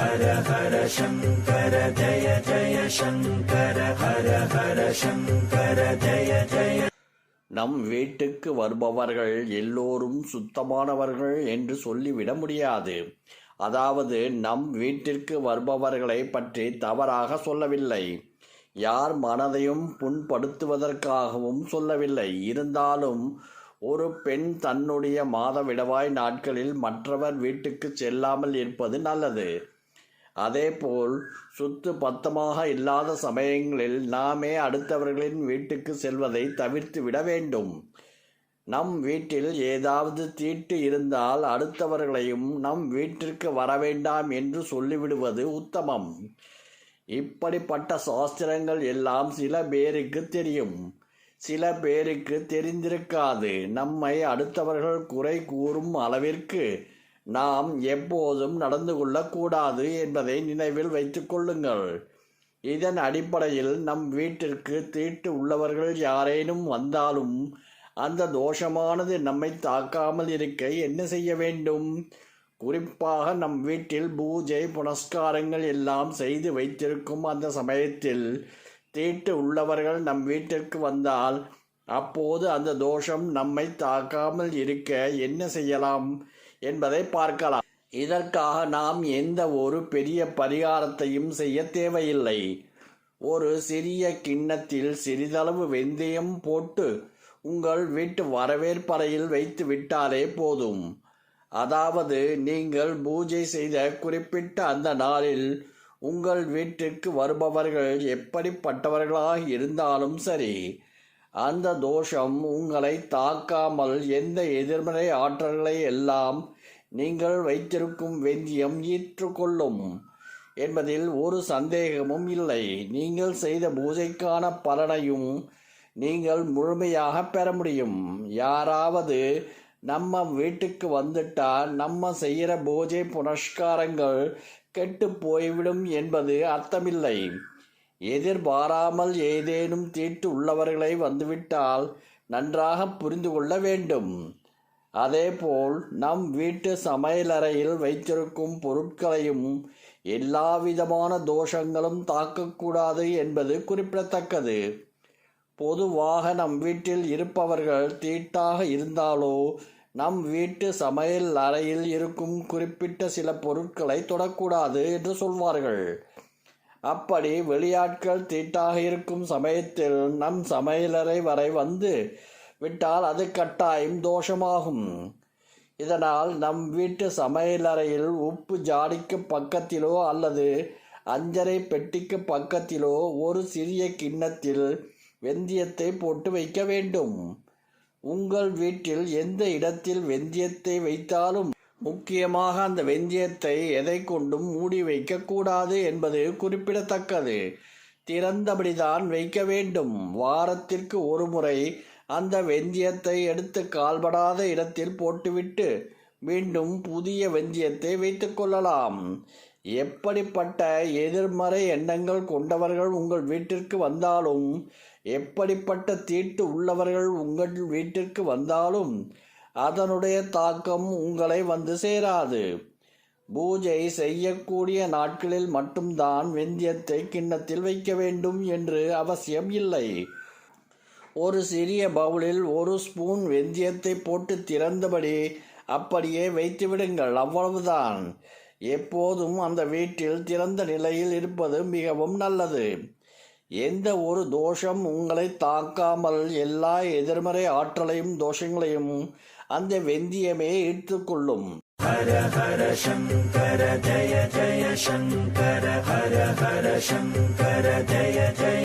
ஹர ஹர சங்கர ஜய ஜய சங்கர ஹர ஹர சங்கர ஜய ஜய. நம் வீட்டுக்கு வருபவர்கள் எல்லோரும் சுத்தமானவர்கள் என்று சொல்லிவிட முடியாது. அதாவது நம் வீட்டிற்கு வருபவர்களை பற்றி தவறாக சொல்லவில்லை. யார் மனதையும் புண்படுத்துவதற்காகவும் சொல்லவில்லை. இருந்தாலும் ஒரு பெண் தன்னுடைய மாதவிடவாய் நாட்களில் மற்றவர் வீட்டுக்கு செல்லாமல் இருப்பது நல்லது. அதேபோல் சுத்து பத்தமாக இல்லாத சமயங்களில் நாமே அடுத்தவர்களின் வீட்டுக்கு செல்வதை தவிர்த்து விட வேண்டும். நம் வீட்டில் ஏதாவது தீட்டு இருந்தால் அடுத்தவர்களையும் நம் வீட்டிற்கு வர வேண்டாம் என்று சொல்லிவிடுவது உத்தமம். இப்படிப்பட்ட சாஸ்திரங்கள் எல்லாம் சில பேருக்கு தெரியும். சில பேருக்கு தெரிந்திருக்காது. நம்மை அடுத்தவர்கள் குறை கூறும் அளவிற்கு நாம் எப்போதும் நடந்து கொள்ளக்கூடாது என்பதை நினைவில் வைத்து கொள்ளுங்கள். இதன் அடிப்படையில் நம் வீட்டிற்கு தீட்டு உள்ளவர்கள் யாரேனும் வந்தாலும் அந்த தோஷமானது நம்மை தாக்காமல் இருக்க என்ன செய்ய வேண்டும்? குறிப்பாக நம் வீட்டில் பூஜை புனஸ்காரங்கள் எல்லாம் செய்து வைத்திருக்கும் அந்த சமயத்தில் தீட்டு உள்ளவர்கள் நம் வீட்டிற்கு வந்தால் அப்போது அந்த தோஷம் நம்மை தாக்காமல் இருக்க என்ன செய்யலாம்? என்பதை பார்க்கலாம். இதற்காக நாம் எந்த ஒரு பெரிய பரிகாரத்தையும் செய்ய தேவையில்லை. ஒரு சிறிய கிண்ணத்தில் சிறிதளவு வெந்தயம் போட்டு உங்கள் வீட்டு வரவேற்பறையில் வைத்து விட்டாலே போதும். அதாவது நீங்கள் பூஜை செய்த குறிப்பிட்ட அந்த நாளில் உங்கள் வீட்டிற்கு வருபவர்கள் எப்படிப்பட்டவர்களாக இருந்தாலும் சரி அந்த தோஷம் உங்களை தாக்காமல் எந்த எதிர்மறை ஆற்றல்களை எல்லாம் நீங்கள் வைத்திருக்கும் வெந்தியம் ஈற்றுக்கொள்ளும் என்பதில் ஒரு சந்தேகமும் இல்லை. நீங்கள் செய்த பூஜைக்கான பலனையும் நீங்கள் முழுமையாக பெற முடியும். யாராவது நம்ம வீட்டுக்கு வந்துட்டா நம்ம செய்கிற பூஜை புனஸ்காரங்கள் கெட்டு போய்விடும் என்பது அர்த்தமில்லை. எதிர்பாராமல் ஏதேனும் தீட்டு உள்ளவர்களை வந்துவிட்டால் நன்றாக புரிந்து கொள்ள வேண்டும். அதேபோல் நம் வீட்டு சமையலறையில் வைத்திருக்கும் பொருட்களையும் எல்லாவிதமான தோஷங்களும் தாக்கக்கூடாது என்பது குறிப்பிடத்தக்கது. பொதுவாக நம் வீட்டில் இருப்பவர்கள் தீட்டாக இருந்தாலோ நம் வீட்டு சமையல் அறையில் இருக்கும் குறிப்பிட்ட சில பொருட்களை தொடக்கூடாது என்று சொல்வார்கள். அப்படி வெளியாட்கள் தீட்டாக இருக்கும் சமயத்தில் நம் சமையலறை வரை வந்து விட்டால் அது கட்டாயம் தோஷமாகும். இதனால் நம் வீட்டு சமையலறையில் உப்பு ஜாடிக்கு பக்கத்திலோ அல்லது அஞ்சரை பெட்டிக்கு பக்கத்திலோ ஒரு சிறிய கிண்ணத்தில் வெந்தயத்தை போட்டு வைக்க வேண்டும். உங்கள் வீட்டில் எந்த இடத்தில் வெந்தயத்தை வைத்தாலும் முக்கியமாக அந்த வெந்தயத்தை எதை கொண்டும் மூடி வைக்கக்கூடாது என்பது குறிப்பிடத்தக்கது. திறந்தபடிதான் வைக்க வேண்டும். வாரத்திற்கு ஒரு முறை அந்த வெந்தயத்தை எடுத்து கால்படாத இடத்தில் போட்டுவிட்டு மீண்டும் புதிய வெந்தயத்தை வைத்துக்கொள்ளலாம் எப்படிப்பட்ட எதிர்மறை எண்ணங்கள் கொண்டவர்கள் உங்கள் வீட்டிற்கு வந்தாலும் எப்படிப்பட்ட தீட்டு உள்ளவர்கள் உங்கள் வீட்டிற்கு வந்தாலும் அதனுடைய தாக்கம் உங்களை வந்து சேராது. பூஜை செய்யக்கூடிய நாட்களில் மட்டும்தான் வெந்தியத்தை கிண்ணத்தில் வைக்க வேண்டும் என்று அவசியம் இல்லை. ஒரு சிறிய பவுலில் ஒரு ஸ்பூன் வெந்தயத்தை போட்டு திறந்தபடி அப்படியே வைத்து விடுங்கள். அவ்வளவுதான். எப்போதும் அந்த வீட்டில் திறந்த நிலையில் இருப்பது மிகவும் நல்லது. எந்த ஒரு தோஷம் உங்களை தாக்காமல் எல்லா எதிர்மறை ஆற்றலையும் தோஷங்களையும் அந்த வெந்தியமே ஈர்த்துக்கொள்ளும் ஹர ஹர சங்கர ஜய ஜய சங்கர ஹர ஹர சங்கர ஜய ஜய